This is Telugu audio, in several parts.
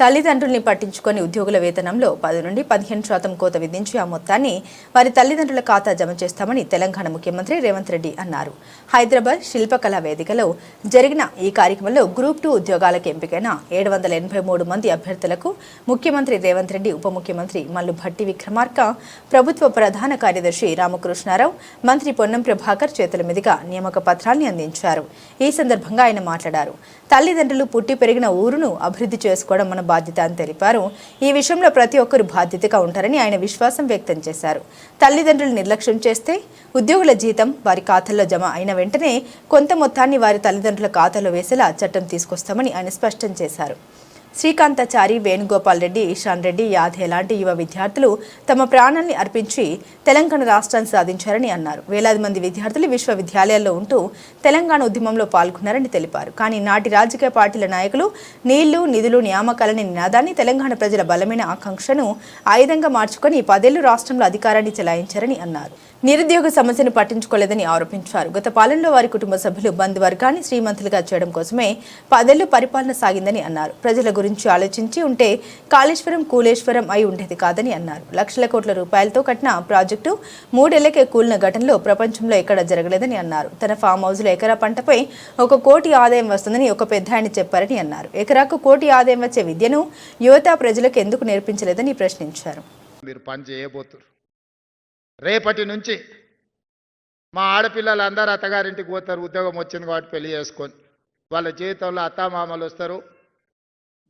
తల్లిదండ్రుల్ని పట్టించుకొని ఉద్యోగుల వేతనంలో పది నుండి పదిహేను శాతం కోత విధించి ఆ మొత్తాన్ని వారి తల్లిదండ్రుల ఖాతా జమ చేస్తామని తెలంగాణ ముఖ్యమంత్రి రేవంత్ రెడ్డి అన్నారు. హైదరాబాద్ శిల్పకళా వేదికలో జరిగిన ఈ కార్యక్రమంలో గ్రూప్ టూ ఉద్యోగాలకు ఎంపికైన ఏడు వందల ఎనభై మూడు మంది అభ్యర్థులకు ముఖ్యమంత్రి రేవంత్ రెడ్డి ఉప ముఖ్యమంత్రి మల్లు భట్టి విక్రమార్క ప్రభుత్వ ప్రధాన కార్యదర్శి రామకృష్ణారావు మంత్రి పొన్నం ప్రభాకర్ చేతుల మీదుగా నియామక పత్రాన్ని అందించారు. ఈ సందర్భంగా ఆయన మాట్లాడారు. తల్లిదండ్రులు పుట్టి పెరిగిన ఊరును అభివృద్ధి చేసుకోవడం మన బాధ్యత అని తెలిపారు. ఈ విషయంలో ప్రతి ఒక్కరు బాధ్యతగా ఉంటారని ఆయన విశ్వాసం వ్యక్తం చేశారు. తల్లిదండ్రులు నిర్లక్ష్యం చేస్తే ఉద్యోగుల జీతం వారి ఖాతాల్లో జమ అయిన వెంటనే కొంత మొత్తాన్ని వారి తల్లిదండ్రుల ఖాతాలో వేసేలా చట్టం తీసుకొస్తామని ఆయన స్పష్టం చేశారు. శ్రీకాంతాచారి వేణుగోపాల్ రెడ్డి ఇషాన్ రెడ్డి యాదే లాంటి యువ విద్యార్థులు తమ ప్రాణాల్ని అర్పించి తెలంగాణ రాష్ట్రాన్ని సాధించారని అన్నారు. వేలాది మంది విద్యార్థులు విశ్వవిద్యాలయాల్లో ఉంటూ తెలంగాణ ఉద్యమంలో పాల్గొన్నారని తెలిపారు. కానీ నాటి రాజకీయ పార్టీల నాయకులు నీళ్ళు నిధులు నియామకాలని నినాదాన్ని తెలంగాణ ప్రజల బలమైన ఆకాంక్షను ఆయుధంగా మార్చుకొని పదేళ్ళు రాష్ట్రంలో అధికారాన్ని చెలాయించారని అన్నారు. నిరుద్యోగ సమస్యను పట్టించుకోలేదని ఆరోపించారు. గత పాలనలో వారి కుటుంబ సభ్యులు బంధువర్గాన్ని శ్రీమంతులుగా చేయడం కోసమే పదేళ్ళు పరిపాలన సాగిందని అన్నారు. ప్రజల గురించి ఆలోచించి ఉంటే కాళేశ్వరం కూలేశ్వరం అయి ఉండేది కాదని అన్నారు. లక్షల కోట్ల రూపాయలతో కట్టిన ప్రాజెక్టు మూడేళ్ళకే కూలిన ఘటనలో ప్రపంచంలో ఎక్కడ జరగలేదని అన్నారు. తన ఫామ్ హౌస్లో ఎకరా పంటపై ఒక కోటి ఆదాయం వస్తుందని ఒక పెద్ద ఆయన చెప్పారని అన్నారు. ఎకరాకు కోటి ఆదాయం వచ్చే విద్యను యువత ప్రజలకు ఎందుకు నేర్పించలేదని ప్రశ్నించారు. మీరు పని చేయబోతున్నారు రేపటి నుంచి మా ఆడపిల్లలు అందరూ అత్తగారింటికి పోతారు ఉద్యోగం వచ్చింది కాబట్టి పెళ్ళి చేసుకొని. వాళ్ళ జీవితంలో అత్తామామలు వస్తారు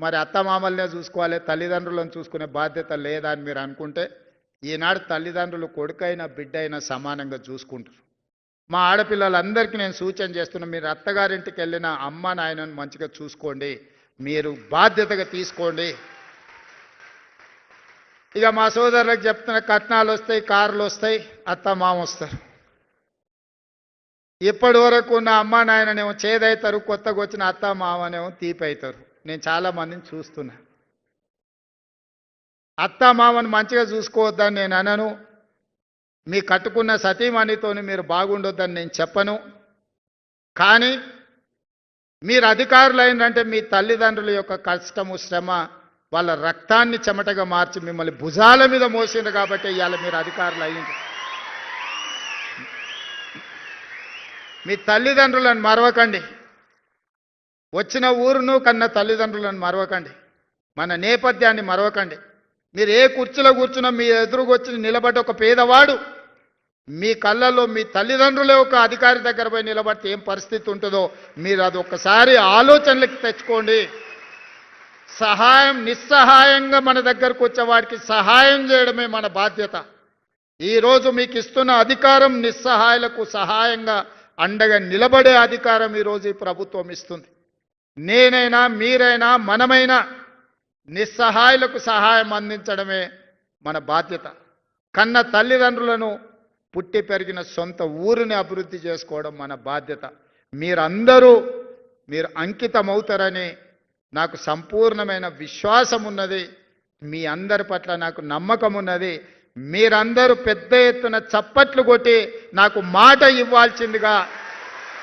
మరి అత్తమామల్నే చూసుకోవాలి తల్లిదండ్రులను చూసుకునే బాధ్యత లేదా అని మీరు అనుకుంటే ఈనాడు తల్లిదండ్రులు కొడుకైనా బిడ్డ అయినా సమానంగా చూసుకుంటారు. మా ఆడపిల్లలందరికీ నేను సూచన చేస్తున్నా మీరు అత్తగారింటికి వెళ్ళిన అమ్మ నాయనను మంచిగా చూసుకోండి మీరు బాధ్యతగా తీసుకోండి. ఇక మా సోదరులకు చెప్తున్న కట్నాలు వస్తాయి కార్లు వస్తాయి అత్త మామ వస్తారు. ఇప్పటి వరకు ఉన్న అమ్మ నాయననేమో చేదవుతారు కొత్తగా వచ్చిన అత్త మామనేమో తీపి అవుతారు నేను చాలా మందిని చూస్తున్నా. అత్త మామని మంచిగా చూసుకోవద్దని నేను అనను. మీ కట్టుకున్న సతీమణితోని మీరు బాగుండొద్దని నేను చెప్పను. కానీ మీరు అధికారులు అయినంటే మీ తల్లిదండ్రుల యొక్క కష్టము శ్రమ వాళ్ళ రక్తాన్ని చెమటగా మార్చి మిమ్మల్ని భుజాల మీద మోసింది కాబట్టి ఇవాళ మీరు అధికారులు అయ్యింది మీ తల్లిదండ్రులను మరవకండి. వచ్చిన ఊరును కన్న తల్లిదండ్రులను మరవకండి. మన నేపథ్యాన్ని మరవకండి. మీరు ఏ కుర్చీలో కూర్చున్నా మీ ఎదురుకొచ్చి నిలబడ్డ ఒక పేదవాడు మీ కళ్ళల్లో మీ తల్లిదండ్రులే ఒక అధికారి దగ్గర పోయి నిలబడితే ఏం పరిస్థితి ఉంటుందో మీరు అది ఒక్కసారి ఆలోచనలకు తెచ్చుకోండి. సహాయం నిస్సహాయంగా మన దగ్గరకు వచ్చేవాడికి సహాయం చేయడమే మన బాధ్యత. ఈరోజు మీకు ఇస్తున్న అధికారం నిస్సహాయులకు సహాయంగా అండగా నిలబడే అధికారం ఈరోజు ఈ ప్రభుత్వం ఇస్తుంది. నేనైనా మీరైనా మనమైనా నిస్సహాయులకు సహాయం అందించడమే మన బాధ్యత. కన్న తల్లిదండ్రులను పుట్టి పెరిగిన సొంత ఊరిని అభివృద్ధి చేసుకోవడం మన బాధ్యత. మీరందరూ మీరు అంకితమవుతారని నాకు సంపూర్ణమైన విశ్వాసం ఉన్నది. మీ అందరి పట్ల నాకు నమ్మకం ఉన్నది. మీరందరూ పెద్ద ఎత్తున చప్పట్లు కొట్టి నాకు మాట ఇవ్వాల్సిందిగా